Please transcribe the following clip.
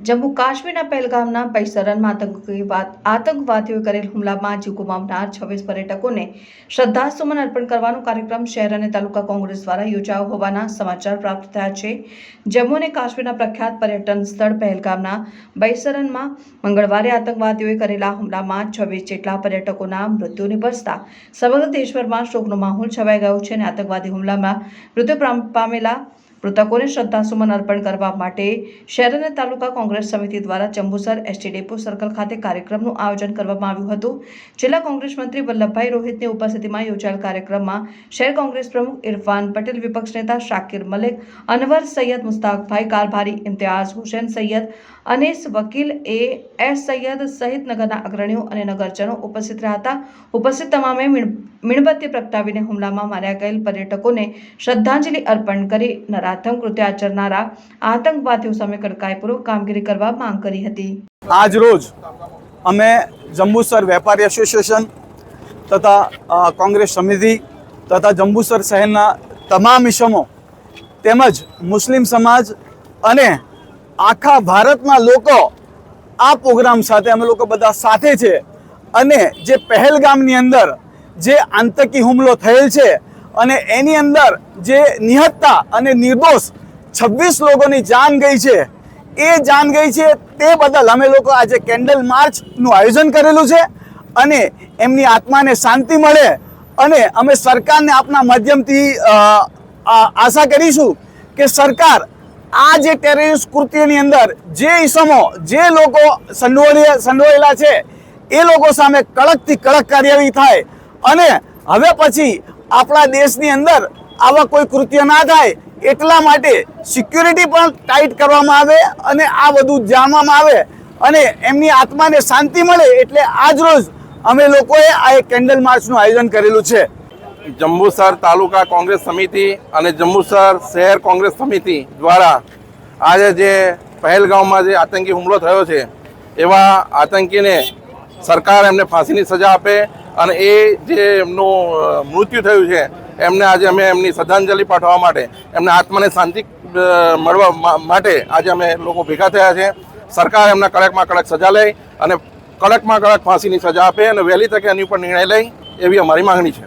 જમ્મુ કાશ્મીરના પહેલગામના પૈસરનમાં આતંકવાદ આતંકવાદીઓએ કરેલ હુમલામાં જીવ ગુમાવનાર છવ્વીસ પર્યટકોને શ્રદ્ધાસુમન અર્પણ કરવાનો કાર્યક્રમ શહેર અને તાલુકા કોંગ્રેસ દ્વારા યોજાયો હોવાના સમાચાર પ્રાપ્ત થયા છે. જમ્મુ અને કાશ્મીરના પ્રખ્યાત પર્યટન સ્થળ પહેલગામના બૈસરનમાં મંગળવારે આતંકવાદીઓએ કરેલા હુમલામાં છવ્વીસ જેટલા પર્યટકોના મૃત્યુ નિપજતા સમગ્ર દેશભરમાં શોકનો માહોલ છવાઈ ગયો છે અને આતંકવાદી હુમલામાં મૃત્યુ પામેલા મૃતકોને શ્રદ્ધાસુમન અર્પણ કરવા માટે શહેર અને તાલુકા કોંગ્રેસ સમિતિ દ્વારા ચંબુસર એસટી ડેપો સર્કલ ખાતે કાર્યક્રમનું આયોજન કરવામાં આવ્યું હતું. જિલ્લા કોંગ્રેસ મંત્રી વલ્લભભાઈ રોહિતની ઉપસ્થિતિમાં યોજાયેલ કાર્યક્રમમાં શહેર કોંગ્રેસ પ્રમુખ ઇરફાન પટેલ, વિપક્ષ નેતા શાકિર મલિક, અનવર સૈયદ મુસ્તાકભાઈ કારભારી, ઇમ્તિયાઝ હુસેન સૈયદ, અનેસ વકીલ, એ એસ સૈયદ સહિત નગરના અગ્રણીઓ અને નગરજનો ઉપસ્થિત રહ્યા હતા. ઉપસ્થિત તમામે મીણ- મીણબત્તી પ્રગટાવીને હુમલામાં માર્યા ગયેલ પર્યટકોને શ્રદ્ધાંજલિ અર્પણ કરી નરાધમ કૃત્ય આચરનારા આતંકવાદીઓ સામે કડકાઈપૂર્વક કામગીરી કરવા માંગ કરી હતી. આજ રોજ અમે જંબુસર વેપારી એસોસિએશન તથા કોંગ્રેસ સમિતિ તથા જંબુસર શહેરના તમામ ઇસમો તેમજ મુસ્લિમ સમાજ અને આખા ભારતના લોકો આ પ્રોગ્રામ સાથે અમે લોકો બધા સાથે છે અને જે પહેલગામની અંદર જે આતંકી હુમલો થયેલ છે અને એની અંદર જે નિહત્તા અને નિર્દોષ છવ્વીસ લોકોની જાન ગઈ છે, એ જાન ગઈ છે, તે બદલ અમે લોકો આજે કેન્ડલ માર્ચનું આયોજન કરેલું છે અને એમની આત્માને શાંતિ મળે અને અમે સરકારને આપના માધ્યમથી આશા કરીશું કે સરકાર આ જે ટેરરિસ્ટ કૃત્યની અંદર જે ઈસમો, જે લોકો સંડોળે સંડોળેલા છે, એ લોકો સામે કડકથી કડક કાર્યવાહી થાય અને હવે પછી આપણા દેશની અંદર આવા કોઈ કૃત્ય ના થાય એટલા માટે સિક્યુરિટી પણ ટાઈટ કરવામાં આવે અને આ બધું જાણવામાં આવે અને એમની આત્માને શાંતિ મળે એટલે આજ રોજ અમે લોકોએ આ એક કેન્ડલ માર્ચનું આયોજન કરેલું છે. જંબુસર તાલુકા કોંગ્રેસ સમિતિ અને જંબુસર શહેર કોંગ્રેસ સમિતિ દ્વારા આજે જે પહેલગામમાં જે આતંકી હુમલો થયો છે, એવા આતંકીને સરકાર એમને ફાંસીની સજા આપે અને એ જે એમનું મૃત્યુ થયું છે, એમને આજે અમે એમની શ્રદ્ધાંજલિ પાઠવવા માટે, એમને આત્માને શાંતિ મળવા માટે આજે અમે લોકો ભેગા થયા છે. સરકાર એમના કડકમાં કડક સજા લે અને કડકમાં કડક ફાંસીની સજા આપે અને વહેલી તકે એની ઉપર નિર્ણય લઈ એવી અમારી માંગણી છે.